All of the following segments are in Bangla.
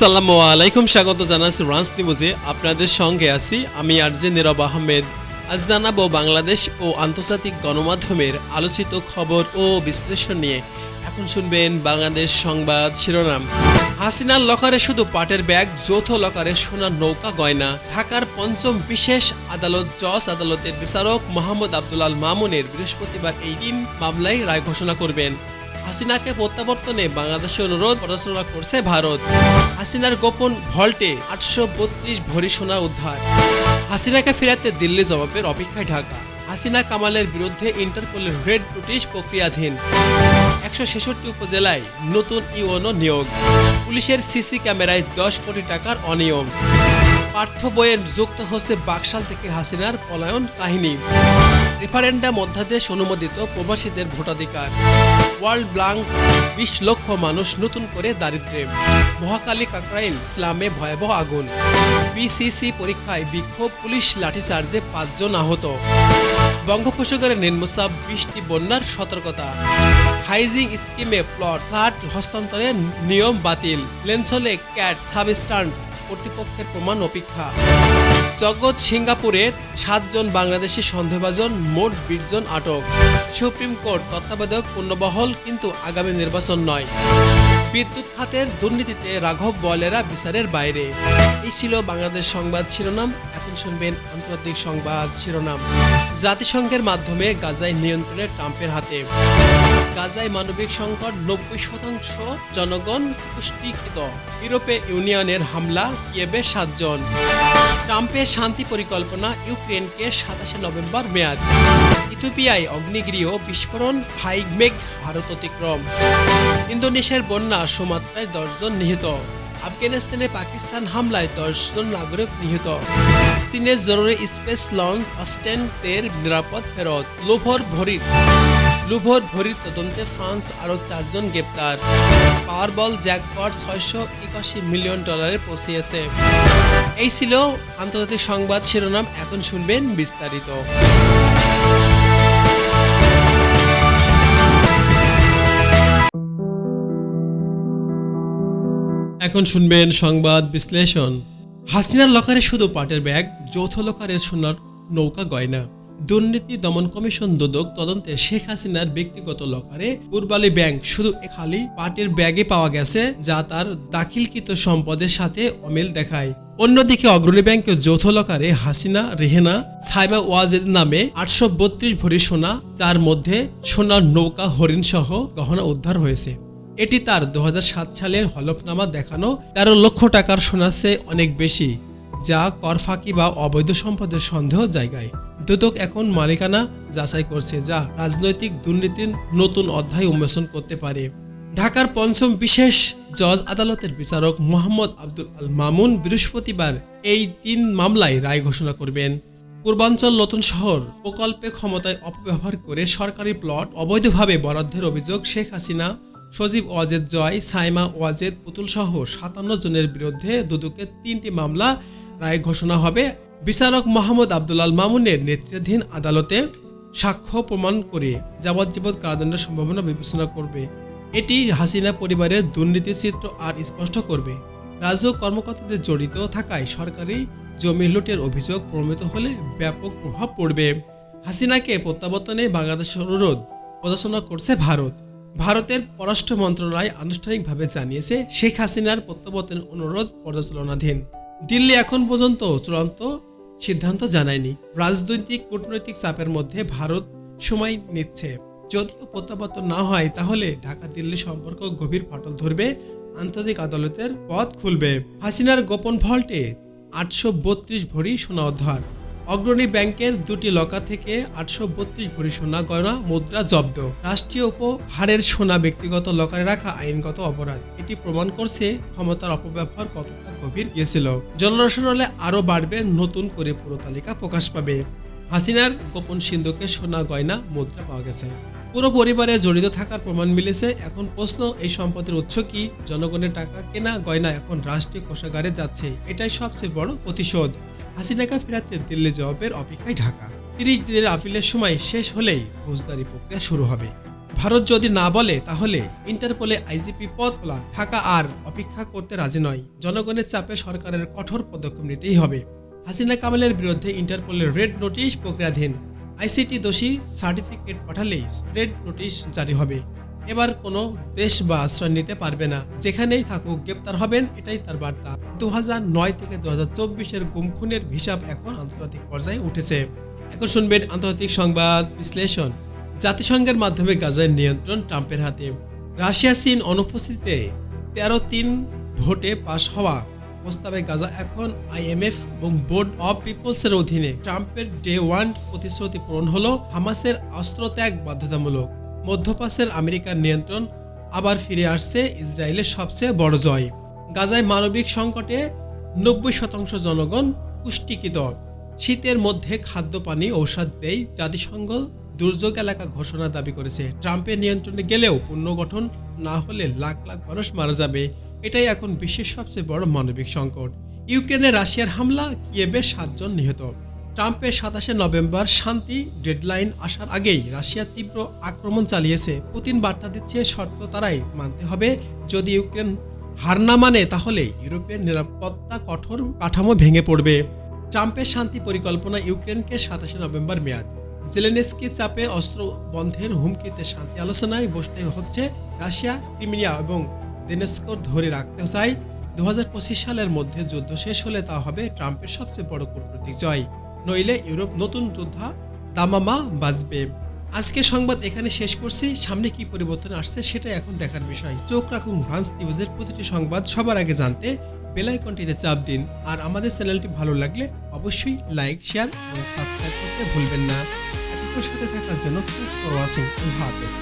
আসসালামু আলাইকুম, স্বাগত জানাচ্ছি রান্স নিউজে আপনাদের সঙ্গে আছি আমি আরজে নীরব আহমেদ। আজ জানাব বাংলাদেশ ও আন্তর্জাতিক গণমাধ্যমের আলোচিত খবর ও বিশ্লেষণ নিয়ে। এখন শুনবেন বাংলাদেশ সংবাদ শিরোনাম। হাসিনার লকারে শুধু পাটের ব্যাগ, যৌথ লকারে সোনার নৌকা গয়না। ঢাকার পঞ্চম বিশেষ আদালত জজ আদালতের বিচারক মোহাম্মদ আব্দুলাল মামুনের বৃহস্পতিবার এই দিন মামলায় রায় ঘোষণা করবেন। হাসিনাকে প্রত্যাবর্তনে বাংলাদেশের অনুরোধ, পড়াশোনা করছে ভারত। হাসিনার গোপন ভল্টে আটশো বত্রিশ ভরি সোনা উদ্ধার। হাসিনাকে ফেরাতে দিল্লি জবাবের অপেক্ষায় ঢাকা। হাসিনা কামালের বিরুদ্ধে ইন্টারপোলের রেড নোটিশ প্রক্রিয়াধীন। একশো ছেষট্টি উপজেলায় নতুন ইউএনও নিয়োগ। পুলিশের সিসি ক্যামেরায় দশ কোটি টাকার অনিয়ম পাঠ্য বইয়ে যুক্ত হচ্ছে বাকশাল থেকে হাসিনার পলায়ন কাহিনী। রেফারেন্ডাম অধ্যাদেশ অনুমোদিত প্রবাসীদের ভোটাধিকার। ওয়ার্ল্ড ব্লাঙ্ক বিশ লক্ষ মানুষ নতুন করে দারিদ্র্যে। মহাকালী কাকরাইল ইসলামে ভয়াবহ আগুন। বিসিসি পরীক্ষায় বিক্ষোভ, পুলিশ লাঠিচার্জে পাঁচজন আহত। বঙ্গোপসাগরে নিম্নচাপ, বৃষ্টি, বন্যার সতর্কতা। হাইজিং স্কিমে প্লট ফ্ল্যাট হস্তান্তরের নিয়ম বাতিল। লেন্সলে ক্যাট সাবস্টান্ট কর্তৃপক্ষের প্রমাণ অপেক্ষা। জগৎ সিঙ্গাপুরে সাতজন বাংলাদেশি সন্দেহভাজন, মোট বিশ জন আটক। সুপ্রিম কোর্ট তত্ত্বাবধায়ক পূর্ণবহল কিন্তু আগামী নির্বাচন নয়। বিদ্যুৎ খাতের দুর্নীতিতে রাঘব বলেরা বিচারের বাইরে। এই ছিল বাংলাদেশ সংবাদ শিরোনাম। এখন শুনবেন আন্তর্জাতিক সংবাদ শিরোনাম। জাতিসংঘের মাধ্যমে গাজায় নিয়ন্ত্রণে ট্রাম্পের হাতে। গাজায় মানবিক সংকট, নব্বই শতাংশ জনগণ পুষ্টিকৃত। ইউরোপে ইউনিয়নের হামলা কিয়েবে সাতজন। ট্রাম্পের শান্তি পরিকল্পনা, ইউক্রেনকে সাতাশে নভেম্বর মেয়াদ। ইথিওপিয়ায় অগ্নিগৃহ বিস্ফোরণ হাইমেঘ ভারত অতিক্রম। ইন্দোনেশিয়ার বন্যা, সুমাত্রায় দশজন নিহত। আফগানিস্তানে পাকিস্তান হামলায় দশজন নাগরিক নিহত। চীনের জরুরি স্পেস লঞ্চ অস্টেন্টের নিরাপদ ফেরত। লোভর ভরির লুভর ভরির তদন্তে ফ্রান্স আরও চারজন গ্রেপ্তার। পাওয়ার বল জ্যাকপট ছয়শো একাশি মিলিয়ন ডলারে পৌঁছিয়েছে। এই ছিল আন্তর্জাতিক সংবাদ শিরোনাম, এখন শুনবেন বিস্তারিত। এখন শুনবেন সংবাদ বিশ্লেষণ। হাসিনার লকারে শুধু পাটের ব্যাগ, যৌথ লকারের সোনার নৌকা গয়না। দুর্নীতি দমন কমিশন দুদক তদন্তে শেখ হাসিনার ব্যক্তিগত লকারে পূর্বালী ব্যাংক শুধু খালি পাটের ব্যাগে পাওয়া গেছে, যা তার দাখিলকৃত সম্পদের সাথে অমিল দেখায়। অন্যদিকে অগ্রণী ব্যাংকের যৌথ লকারে হাসিনা, রেহেনা সাইমা ওয়াজেদ নামে আটশো বত্রিশ ভরি সোনা, যার মধ্যে সোনার নৌকা, হরিণ সহ গহনা উদ্ধার হয়েছে। এটি তার দু হাজার সাত সালের হলফনামা দেখানো তেরো লক্ষ টাকার সোনার চেয়ে অনেক বেশি। যা কর ফাঁকি বা অবৈধ সম্পদের সন্দেহ জায়গায়। দুদক এখন মালিকানা যাচাই করছে যা রাজনৈতিক দুর্নীতির নতুন অধ্যায় উন্মোচন করতে পারে। ঢাকার পঞ্চম বিশেষ জজ আদালতের বিচারক মোহাম্মদ আব্দুল আল মামুন বৃহস্পতিবার এই তিন মামলায় রায় ঘোষণা করবেন। পূর্বাঞ্চল নতুন শহর প্রকল্পে ক্ষমতায় অপব্যবহার করে সরকারি প্লট অবৈধভাবে বরাদ্দের অভিযোগ শেখ হাসিনা, সজীব ওয়াজেদ জয়, সাইমা ওয়াজেদ পুতুল সহ সাতান্ন জনের বিরুদ্ধে দুদকের তিনটি মামলা রায় ঘোষণা হবে। বিচারক মোহাম্মদ আব্দুলাল মামুনের নেতৃত্বাধীন আদালতে সাক্ষ্য প্রমাণ করে যাবজ্জীবন কারাদণ্ডের সম্ভাবনা বিবেচনা করবে। এটি হাসিনা পরিবারের দুর্নীতির চিত্র আর স্পষ্ট করবে। রাজ্য কর্মকর্তাদের জড়িত থাকায় সরকারি জমি লুটের অভিযোগ প্রমিত হলে ব্যাপক প্রভাব পড়বে। হাসিনাকে প্রত্যাবর্তনে বাংলাদেশের অনুরোধ প্রদর্শনা করছে ভারত। ভারতের পররাষ্ট্র মন্ত্রণালয় আনুষ্ঠানিকভাবে জানিয়েছে, শেখ হাসিনার প্রত্যাবর্তনের অনুরোধ পর্যালোচনাধীন। দিল্লি এখন পর্যন্ত চূড়ান্ত সিদ্ধান্ত জানায়নি। রাজনৈতিক, কূটনৈতিক চাপের মধ্যে ভারত সময় নিচ্ছে। যদিও প্রত্যাবর্তন না হয়, তাহলে ঢাকা দিল্লি সম্পর্ক গভীর ফাটল ধরবে আন্তর্জাতিক আদালতের পথ খুলবে। হাসিনার গোপন ভল্টে আটশো বত্রিশ ভরি সোনা উদ্ধার। অগ্রণী ব্যাংকের দুটি লকার থেকে আটশো বত্রিশ ভরি সোনা গয়না, মুদ্রা জব্দ। রাষ্ট্রীয় উপহারের সোনা ব্যক্তিগত লকারে রাখা আইনগত অপরাধ। এটি প্রমাণ করছে ক্ষমতার অপব্যবহার কতটা গভীর গিয়েছিল। জনরসনালে আরও বাড়বে নতুন করে পুরো তালিকা প্রকাশ পাবে। হাসিনার গোপন সিন্ধুকে সোনা, গয়না, মুদ্রা পাওয়া গেছে। পুরো পরিবারে জড়িত থাকার প্রমাণ মিলেছে। এখন প্রশ্ন, এই সম্পদের উৎস কি? জনগণের টাকা কেনা গয়না এখন রাষ্ট্রীয় কোষাগারে যাচ্ছে। এটাই সবচেয়ে বড় প্রতিশোধ। হাসিনাকে ফেরাতে দিল্লি জবাবের অপেক্ষায় ঢাকা। তিরিশ দিনের আপিলের সময় শেষ হলেই ফৌজদারি প্রক্রিয়া শুরু হবে। ভারত যদি না বলে, তাহলে ইন্টারপোলে আইজিপি পদ খোলা ঢাকা আর অপেক্ষা করতে রাজি নয়। জনগণের চাপে সরকারের কঠোর পদক্ষেপ নিতেই হবে। হাসিনা কামালের বিরুদ্ধে ইন্টারপোলের রেড নোটিশ প্রক্রিয়াধীন। আইসিটি দোষী সার্টিফিকেট পাঠালেই রেড নোটিশ জারি হবে। এবার কোনো দেশ বা আশ্রয় নিতে পারবে না। যেখানেই থাকুক, গ্রেপ্তার হবেন, এটাই তার বার্তা। দু নয় থেকে দু হাজার চব্বিশের গুম খুনের হিসাব এখন আন্তর্জাতিক পর্যায়ে উঠেছে। এখন শুনবেন আন্তর্জাতিক সংবাদ বিশ্লেষণ। জাতিসংঘের মাধ্যমে গাজার নিয়ন্ত্রণ ট্রাম্পের হাতে। রাশিয়া, চীন অনুপস্থিতিতে তেরো তিন ভোটে পাশ হওয়া প্রস্তাবে গাজা এখন আইএমএফ এবং বোর্ড অব পিপলসের অধীনে। ট্রাম্পের ডে ওয়ান প্রতিশ্রুতি পূরণ হলো হামাসের অস্ত্র ত্যাগ বাধ্যতামূলক। মধ্যপ্রাচ্যের আমেরিকার নিয়ন্ত্রণ আবার ফিরে আসছে ইসরায়েলের সবচেয়ে বড় জয়। গাজায় মানবিক সংকটে নব্বই শতাংশ জনগণ পুষ্টিকৃত। শীতের মধ্যে খাদ্য, পানি, ঔষধ দেয় জাতিসংঘ দুর্যোগ এলাকা ঘোষণা দাবি করেছে। ট্রাম্পের নিয়ন্ত্রণে গেলেও পুনর্গঠন না হলে লাখ লাখ মানুষ মারা যাবে। এটাই এখন বিশ্বের সবচেয়ে বড় মানবিক সংকট। ইউক্রেনে রাশিয়ার হামলা কিয়েবে সাতজন নিহত। ট্রাম্পের সাতাশে নভেম্বর শান্তি ডেডলাইন আসার আগেই রাশিয়া তীব্র আক্রমণ চালিয়েছে। পুতিন বার্তা দিচ্ছে শর্ত তারাই মানতে হবে। যদি ইউক্রেন হার না মানে তাহলে ইউরোপের নিরাপত্তা কঠোর কাঠামো ভেঙে পড়বে। ট্রাম্পের শান্তি পরিকল্পনা ইউক্রেনকে সাতাশে নভেম্বর মেয়াদ। জেলেনেস্কি চাপে অস্ত্র বন্ধের হুমকিতে শান্তি আলোচনায় বসতে হচ্ছে রাশিয়া, ক্রিমিয়া এবং দেনেস্কোর ধরে রাখতে চাই দু সালের মধ্যে যুদ্ধ শেষ হলে তা হবে ট্রাম্পের সবচেয়ে বড় কূটনৈতিক জয়। নইলে ইউরোপ নতুন যোদ্ধা দামামা বাজবে। আজকে সংবাদ এখানে শেষ করছি। সামনে কি পরিবর্তন আসছে সেটা এখন দেখার বিষয়। চোখ রাখুন ফ্রান্স নিউজের প্রতিটি সংবাদ সবার আগে জানতে বেল আইকনটিতে চাপ দিন। আর আমাদের চ্যানেলটি ভালো লাগলে অবশ্যই লাইক, শেয়ার এবং সাবস্ক্রাইব করতে ভুলবেন না। এতক্ষণ সাথে থাকার জন্য থ্যাংকস ফর ওয়াচিং আল্লাহ হাফেজ।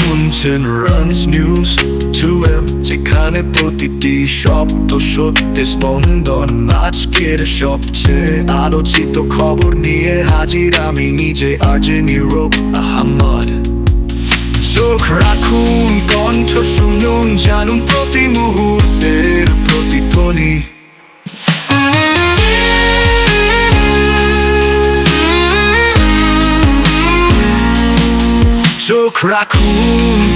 শুনছেন রানস নিউজ টু এম প্রতিটি শব্দ সত্যি স্পন্দন। আজকের সবচেয়ে আলোচিত খবর নিয়ে হাজির আমি নিজে আর্জে নিরোপ আহমদ। চোখ রাখুন, কণ্ঠ শুনুন, জানুন প্রতি মুহূর্তের প্রতিধ্বনি চোখ রাখুন